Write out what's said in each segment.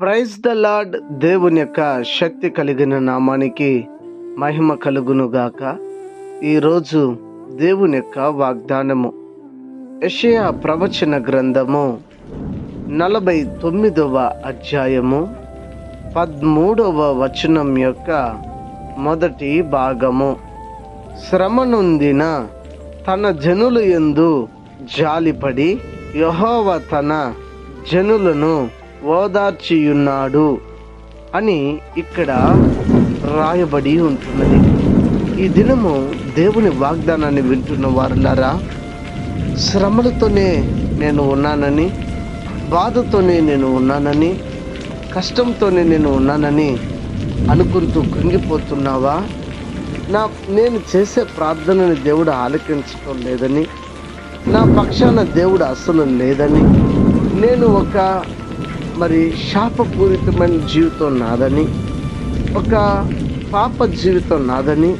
Praise the lord దేవుని యొక్క శక్తి కలిగిన నామానికి మహిమ కలుగునుగాక. ఈరోజు దేవుని యొక్క వాగ్దానము. యషయా ప్రవచన గ్రంథము నలభై తొమ్మిదవ అధ్యాయము పదమూడవ వచనం యొక్క మొదటి భాగము. శ్రమ నొందిన తన జనులు ఎందు జాలిపడి యహోవ తన జనులను ఓదార్చియున్నాడు అని ఇక్కడ రాయబడి ఉంటున్నది. ఈ దినము దేవుని వాగ్దానాన్ని వింటున్న వారులారా శ్రమలతోనే నేను ఉన్నానని బాధతోనే నేను ఉన్నానని కష్టంతోనే నేను ఉన్నానని అనుకుంటూ కృంగిపోతున్నావా? నా నేను చేసే ప్రార్థనని దేవుడు ఆలకించడం లేదని నా పక్షాన దేవుడు అసలు లేదని నేను ఒక మరి శాపపూరితమైన జీవితం నాదని ఒక పాప జీవితం నాదని.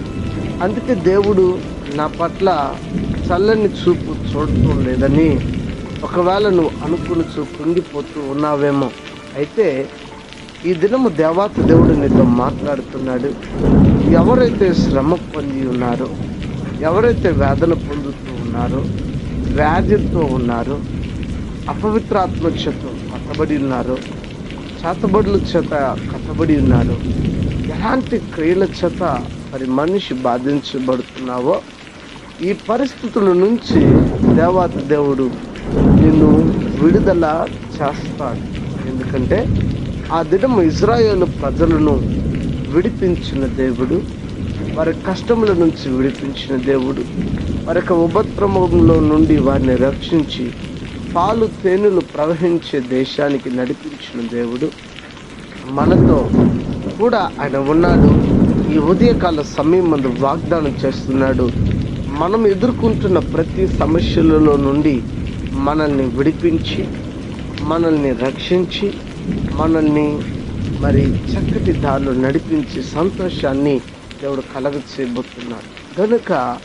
అందుకే దేవుడు నా పట్ల చల్లని చూపు చూడటం లేదని ఒకవేళ నువ్వు అనుకుని చూపు కుంగిపోతూ ఉన్నావేమో. అయితే ఈ దినము దేవాత దేవుడు నీతో మాట్లాడుతున్నాడు. ఎవరైతే శ్రమ పొంది ఉన్నారో ఎవరైతే వేదన పొందుతూ ఉన్నారో వ్యాధితో ఉన్నారో అపవిత్రాత్మ చేత కట్టబడి ఉన్నారు చేతబడుల చేత కట్టబడి ఉన్నారు ఎలాంటి క్రియల చేత మరి మనిషి బాధించబడుతున్నావో ఈ పరిస్థితుల నుంచి దేవాత దేవుడు నిన్ను విడుదల చేస్తాడు. ఎందుకంటే ఆ దినము ఇజ్రాయేల్ ప్రజలను విడిపించిన దేవుడు వారి కష్టముల నుంచి విడిపించిన దేవుడు. వారి యొక్క ఉపద్రవంలో నుండి వారిని రక్షించి పాలు తేనెలు ప్రవహించే దేశానికి నడిపించిన దేవుడు. మనతో కూడా ఆయన ఉన్నాడు. ఈ ఉదయకాల సమయం మందు వాగ్దానం చేస్తున్నాడు. మనం ఎదుర్కొంటున్న ప్రతి సమస్యలలో నుండి మనల్ని విడిపించి మనల్ని రక్షించి మనల్ని మరి చక్కటి దారిలో నడిపించి సంతోషాన్ని దేవుడు కలగ చేయబోతున్నాడు కనుక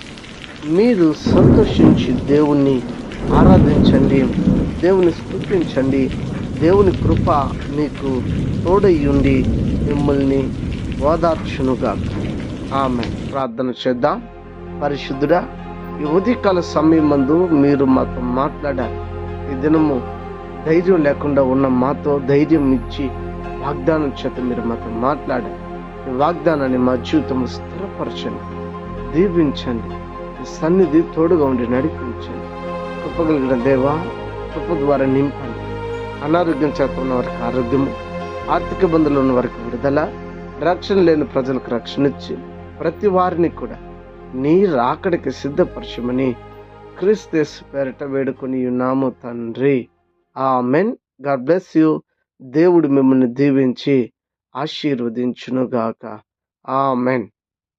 మీరు సంతోషించి దేవుణ్ణి ఆరాధించండి. దేవుని స్థుతించండి. దేవుని కృప మీకు తోడయ్యుండి మిమ్మల్ని ఓదార్చునుగా ఆమె ప్రార్థన చేద్దాం. పరిశుద్ధుడా ఈ ఉదయకాల సమయం మందు మీరు మాతో మాట్లాడారు. ఈ దినము ధైర్యం లేకుండా ఉన్న మాతో ధైర్యం ఇచ్చి వాగ్దానం చేత మీరు మాతో మాట్లాడారు. ఈ వాగ్దానాన్ని మా జీవితం స్థిరపరచండి. దీవించండి. సన్నిధి తోడుగా ఉండి నడిపించండి. కృపగలిగిన దేవా కృప ద్వారా నింపండి. అనారోగ్యం చేత ఉన్న వారికి ఆరోగ్యము ఆర్థిక ఇబ్బందులు ఉన్న వారికి విడుదల రక్షణ లేని ప్రజలకు రక్షణ ఇచ్చి ప్రతి వారిని కూడా నీ రాకడికి సిద్ధపరచమని క్రిస్తస్ పేరిట వేడుకొని ఉన్నాము తండ్రి. ఆ మెన్ గాడ్ బ్లెస్ యూ. దేవుడు మిమ్మల్ని దీవించి ఆశీర్వదించునుగాక. ఆ మెన్